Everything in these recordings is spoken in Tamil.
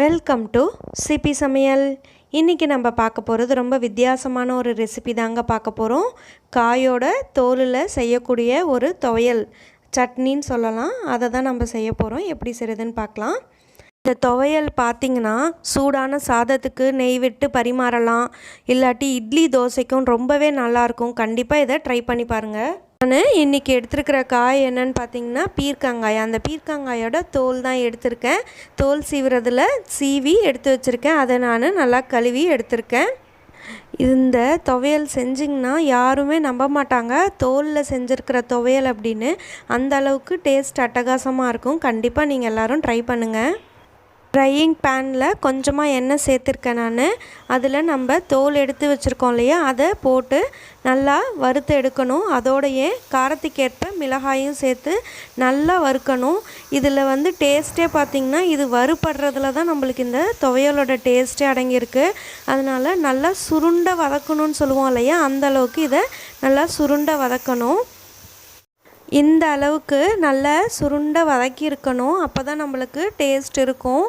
வெல்கம் டு சிபி சமையல் இன்றைக்கி நம்ம பார்க்க போகிறது ரொம்ப வித்தியாசமான ஒரு ரெசிபி தாங்க பார்க்க போகிறோம் காயோட தோலில் செய்யக்கூடிய ஒரு துவையல். சட்னின்னு சொல்லலாம். அதை தான் நம்ம செய்ய போகிறோம் எப்படி செய்கிறதுன்னு பார்க்கலாம். இந்த துவையல் பார்த்திங்கன்னா சூடான சாதத்துக்கு நெய் விட்டு பரிமாறலாம். இல்லாட்டி இட்லி தோசைக்கும் ரொம்பவே நல்லாயிருக்கும் கண்டிப்பாக இதை ட்ரை பண்ணி பாருங்கள் நான் இன்றைக்கி எடுத்துருக்கிற காய் என்னன்னு பார்த்தீங்கன்னா பீர்க்கங்காய். அந்த பீர்க்கங்காயோட தோல் தான் எடுத்திருக்கேன். தோல் சீவுறதில் சீவி எடுத்து வச்சுருக்கேன். அதை நான் நல்லா கழுவி எடுத்திருக்கேன். இந்த துவையல் செஞ்சிங்கன்னா யாருமே நம்ப மாட்டாங்க. தோலில் செஞ்சுருக்கிற துவையல் அப்படின்னு அந்த அளவுக்கு டேஸ்ட் அட்டகாசமாக இருக்கும். கண்டிப்பாக நீங்கள் எல்லோரும் ட்ரை பண்ணுங்கள் ஃப்ரையிங் பேனில் கொஞ்சமாக எண்ணெய் சேர்த்துருக்கேன் நான். அதில் நம்ம தோல் எடுத்து வச்சுருக்கோம் இல்லையா? அதை போட்டு நல்லா வறுத்து எடுக்கணும். அதோடையே காரத்துக்கேற்ப மிளகாயும் சேர்த்து நல்லா வறுக்கணும். இதில் வந்து டேஸ்ட்டே பார்த்திங்கன்னா இது வறுபடுறதுல தான் நம்மளுக்கு இந்த துவையலோட டேஸ்ட்டே அடங்கியிருக்கு. அதனால் நல்லா சுருண்டை வதக்கணும்னு சொல்லுவோம் இல்லையா? அந்தளவுக்கு இதை நல்லா சுருண்டை வதக்கணும். இந்த அளவுக்கு நல்லா சுருண்டை வதக்கி இருக்கணும். அப்போ தான் நம்மளுக்கு டேஸ்ட் இருக்கும்.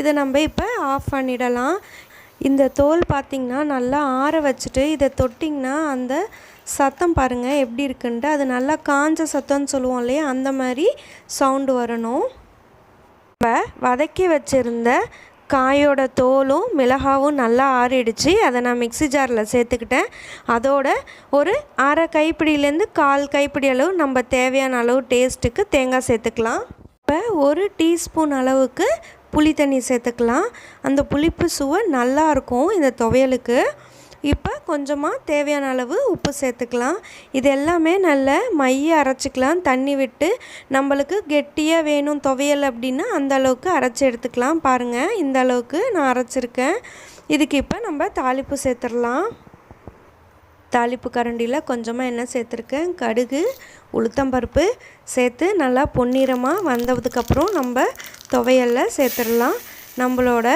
இதை நம்ம இப்போ ஆஃப் பண்ணிடலாம். இந்த தோல் பார்த்திங்கன்னா நல்லா ஆற வச்சுட்டு இதை தொட்டிங்கன்னா அந்த சத்தம் பாருங்கள் எப்படி இருக்குன்ட்டு. அது நல்லா காஞ்ச சத்தம்னு சொல்லுவோம் இல்லையா? அந்த மாதிரி சவுண்டு வரணும். இப்போ வதக்கி வச்சுருந்த காயோட தோலும் மிளகாவும் நல்லா ஆறிடுச்சு. அதை நான் மிக்சி ஜாரில் சேர்த்துக்கிட்டேன். அதோட ஒரு அரை கைப்பிடியிலேருந்து கால் கைப்பிடி அளவு நம்ம தேவையான அளவு டேஸ்ட்டுக்கு தேங்காய் சேர்த்துக்கலாம். இப்போ ஒரு டீஸ்பூன் அளவுக்கு புளி தண்ணி சேர்த்துக்கலாம். அந்த புளிப்பு சுவை நல்லாயிருக்கும் இந்த துவையலுக்கு. இப்போ கொஞ்சமாக தேவையான அளவு உப்பு சேர்த்துக்கலாம். இது எல்லாமே நல்ல மைய அரைச்சிக்கலாம். தண்ணி விட்டு நம்மளுக்கு கெட்டியாக வேணும் துவையல் அப்படின்னா அந்த அளவுக்கு அரைச்சி எடுத்துக்கலாம். பாருங்கள் இந்த அளவுக்கு நான் அரைச்சிருக்கேன். இதுக்கு இப்போ நம்ம தாளிப்பு சேர்த்துடலாம். தாளிப்பு கரண்டியில் கொஞ்சமாக என்ன சேர்த்துருக்கேன். கடுகு உளுத்தம்பருப்பு சேர்த்து நல்லா பொன்னிறமாக வந்ததுக்கப்புறம் நம்ம துவையலில் சேர்த்துடலாம். நம்மளோட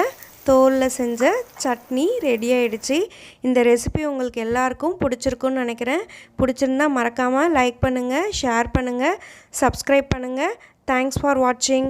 தோலில் செஞ்ச சட்னி ரெடி ஆகிடுச்சு இந்த ரெசிபி உங்களுக்கு எல்லாருக்கும் பிடிச்சிருக்குன்னு நினைக்கிறேன். பிடிச்சிருந்தா மறக்காமல் லைக் பண்ணுங்கள் ஷேர் பண்ணுங்கள் சப்ஸ்கிரைப் பண்ணுங்கள் தேங்க்ஸ் ஃபார் வாட்சிங்